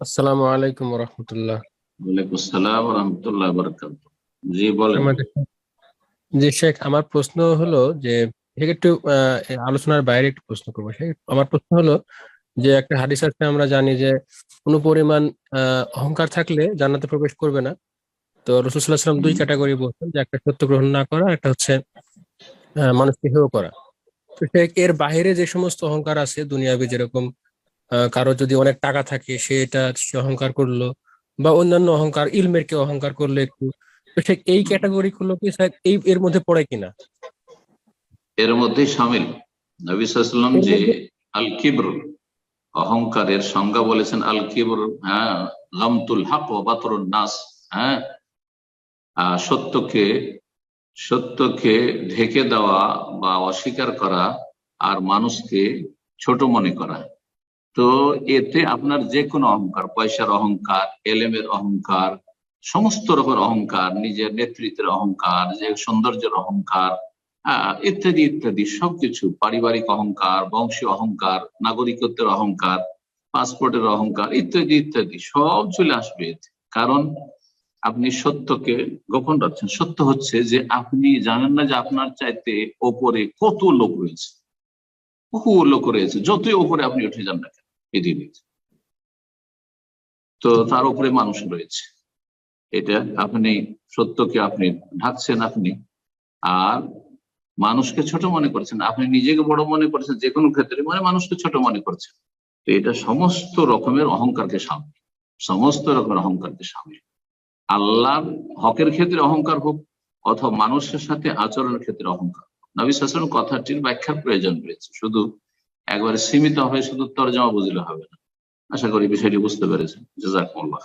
আসসালামু আলাইকুম রহমতুল্লাহ ওয়ালাইকুম আসসালাম রহমতুল্লাহ বরকাত জি বলেন। জি শেখ আমার প্রশ্ন হলো যে একটু আলোচনার বাইরে একটু প্রশ্ন করব শেখ। আমার প্রশ্ন হলো যে একটা হাদিস আছে আমরা জানি যে কোনো পরিমাণ আহ, অহংকার থাকলে জান্নাতে প্রবেশ করবে না। তো রসুল সাল্লাহ সাল্লাম দুই ক্যাটাগরি বলছেন যে একটা সত্য গ্রহণ না করা একটা হচ্ছে আহ, মানুষকে হেয় করা। তো শেখ এর বাইরে যে সমস্ত অহংকার আছে দুনিয়াবি যেরকম কারও যদি অনেক টাকা থাকে সে এটা সে অহংকার করল বা অন্যান্য অহংকার ইলমের কেউ অহংকার করল একটু তো ঠিক এই ক্যাটাগরি গুলো কি স্যার এই এর মধ্যে পড়ে কিনা? এর মধ্যেই সামিল। নবী সাল্লাম যে মধ্যে- আল কিবর অহংকারের সংজ্ঞা বলেছেন আল কিবর হ্যাঁ গামতুল হক ও বাতরুন নাস হ্যাঁ সত্যকে সত্যকে ঢেকে দেওয়া বা অস্বীকার করা আর মানুষকে ছোট মনে করা। তো এতে আপনার যে কোনো অহংকার, পয়সার অহংকার, এলেমের অহংকার, সমস্ত রকমের অহংকার, নিজের নেতৃত্বের অহংকার, যে সৌন্দর্যের অহংকার ইত্যাদি ইত্যাদি, সবকিছু, পারিবারিক অহংকার বংশীয় অহংকার, নাগরিকত্বের অহংকার, পাসপোর্টের অহংকার, ইত্যাদি ইত্যাদি, সব চলে আসবে। কারণ আপনি সত্যকে গোপন রাখছেন। সত্য হচ্ছে যে আপনি জানেন না যে আপনার চাইতে ওপরে কত লোক রয়েছে। বহু লোক রয়েছে। যতই ওপরে আপনি উঠে যান না কেন। পৃথিবীতে তো তার উপরে মানুষ রয়েছে। এটা আপনি, সত্যকে আপনি ঢাকছেন আপনি। আর মানুষকে ছোট মনে করছেন। আপনি নিজেকে বড় মনে করছেন যে কোনো ক্ষেত্রে মানে মানুষকে ছোট মনে করছেন। তো এটা সমস্ত রকমের অহংকারকে সামিল সমস্ত রকমের অহংকারকে সামিল আল্লাহ হকের ক্ষেত্রে অহংকার হোক অথবা মানুষের সাথে আচরণের ক্ষেত্রে অহংকার হোক। নবী শাসন কথাটির ব্যাখ্যার প্রয়োজন রয়েছে। শুধু একবারে সীমিত হয়ে শুধু তর্জমা বুঝলে হবে না। আশা করি বিষয়টি বুঝতে পেরেছেন। জাজাকুমুল্লাহ